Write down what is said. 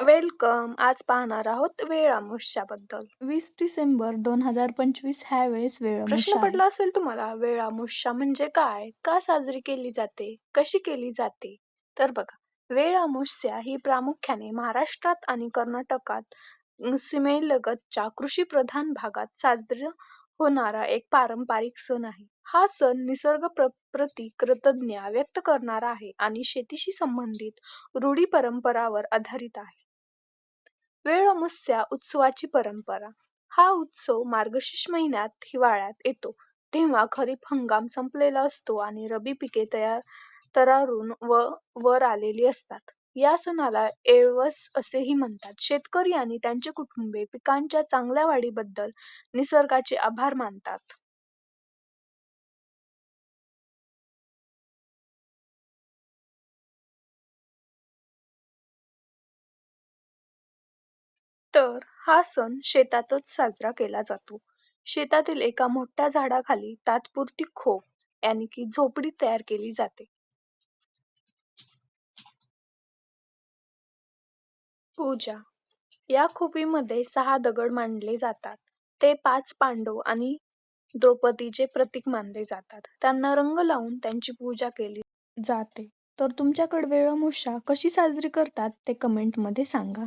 Welcome. आज पाहणार आहोत वेळ अमावस्याबद्दल वीस डिसेंबर दोन हजार पंचवीस ह्या वेळेस वेळ प्रश्न पडला असेल तुम्हाला वेळ अमावस्या म्हणजे काय? का साजरी केली जाते? कशी केली जाते? तर बघा वेळ अमावस्या ही प्रामुख्याने महाराष्ट्रात आणि कर्नाटकात अं, सीमेलगतच्या कृषी प्रधान भागात साजरा होणारा एक पारंपरिक सण आहे. हा सण निसर्ग प्र प्रती कृतज्ञता व्यक्त करणारा आहे आणि शेतीशी संबंधित रूढी परंपरावर आधारित आहे. वेळ अमावस्या उत्सवाची परंपरा. हा उत्सव मार्गशीर्ष महिन्यात हिवाळ्यात येतो. तेव्हा खरीप हंगाम संपलेला असतो आणि रबी पिके तयार तरारून व वर आलेली असतात. या सणाला एळवस असेही म्हणतात. शेतकरी आणि त्यांचे कुटुंबे पिकांच्या चांगल्या वाढीबद्दल निसर्गाचे आभार मानतात. तर हा सण शेतातच साजरा केला जातो. शेतातील एका मोठ्या झाडाखाली तात्पुरती खोप यानी की झोपडी तयार केली जाते. पूजा. या खोपीमध्ये सहा दगड मांडले जातात. ते पाच पांडव आणि द्रौपदीचे प्रतीक मानले जातात. त्यांना रंग लावून त्यांची पूजा केली जाते. तर तुमच्याकडे वेळ कशी साजरी करतात ते कमेंटमध्ये सांगा.